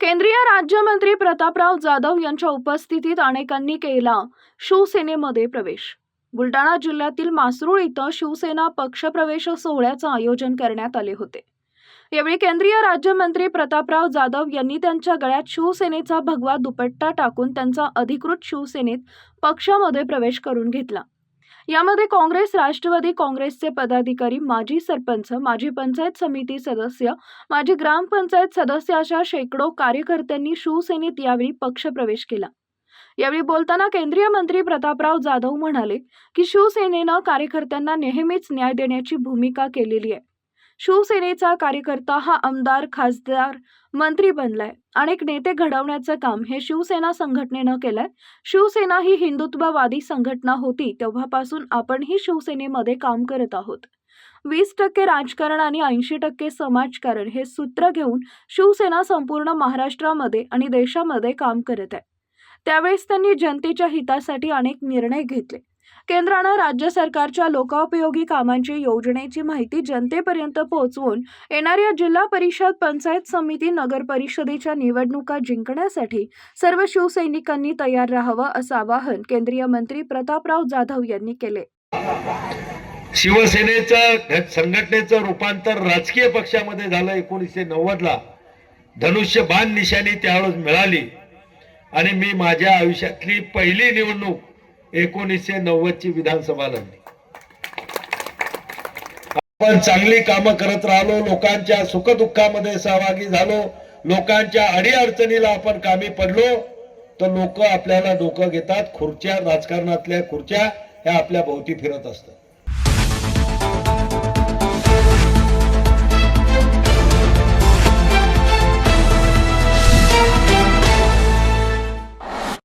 केंद्रीय राज्यमंत्री प्रतापराव जाधव यांच्या उपस्थितीत अनेकांनी केला शिवसेनेमध्ये प्रवेश. बुलढाणा जिल्ह्यातील मासरूळ इथं शिवसेना पक्षप्रवेश सोहळ्याचं आयोजन करण्यात आले होते. यावेळी केंद्रीय राज्यमंत्री प्रतापराव जाधव यांनी त्यांच्या गळ्यात शिवसेनेचा भगवा दुपट्टा टाकून त्यांचा अधिकृत शिवसेनेत पक्षामध्ये प्रवेश करून घेतला. यामध्ये काँग्रेस राष्ट्रवादी काँग्रेसचे पदाधिकारी माजी सरपंच माजी पंचायत समिती सदस्य माजी ग्रामपंचायत सदस्य अशा शेकडो कार्यकर्त्यांनी शिवसेनेत यावेळी पक्षप्रवेश केला. यावेळी बोलताना केंद्रीय मंत्री प्रतापराव जाधव म्हणाले की शिवसेनेनं कार्यकर्त्यांना नेहमीच न्याय देण्याची भूमिका केलेली आहे. शिवसेनेचा कार्यकर्ता हा आमदार खासदार मंत्री बनलाय. अनेक नेते घडवण्याचं काम हे शिवसेना संघटनेनं केलंय. शिवसेना ही हिंदुत्ववादी संघटना होती तेव्हापासून आपणही शिवसेनेमध्ये काम करत आहोत. वीस टक्के राजकारण आणि ऐंशी टक्के समाजकारण हे सूत्र घेऊन शिवसेना संपूर्ण महाराष्ट्रामध्ये आणि देशामध्ये काम करत आहे. त्यावेळेस त्यांनी जनतेच्या हितासाठी अनेक निर्णय घेतले. केंद्रानं राज्य सरकारच्या लोकोपयोगी कामांची योजनेची माहिती जनतेपर्यंत पोहोचवून येणाऱ्या जिल्हा परिषद पंचायत समिती नगर परिषदेच्या निवडणुका जिंकण्यासाठी सर्व शिवसैनिकांनी तयार राहावं असं आवाहन केंद्रीय मंत्री प्रतापराव जाधव यांनी केले. शिवसेनेचं संघटनेचं रूपांतर राजकीय पक्षामध्ये झालं एकोणीसशे नव्वद ला धनुष्य बाण निशाणी त्यावेळेस मिळाली. आणि मी माझ्या आयुष्यातली पहिली निवडणूक एकोणीसशे नव्वद ची विधानसभा लढली. आपण चांगली कामं करत राहिलो लोकांच्या सुखदुःखामध्ये सहभागी झालो लोकांच्या अडीअडचणीला आपण कामी पडलो तर लोक आपल्याला डोकं घेतात खुर्च्या राजकारणातल्या खुर्च्या ह्या आपल्या भोवती फिरत असतात.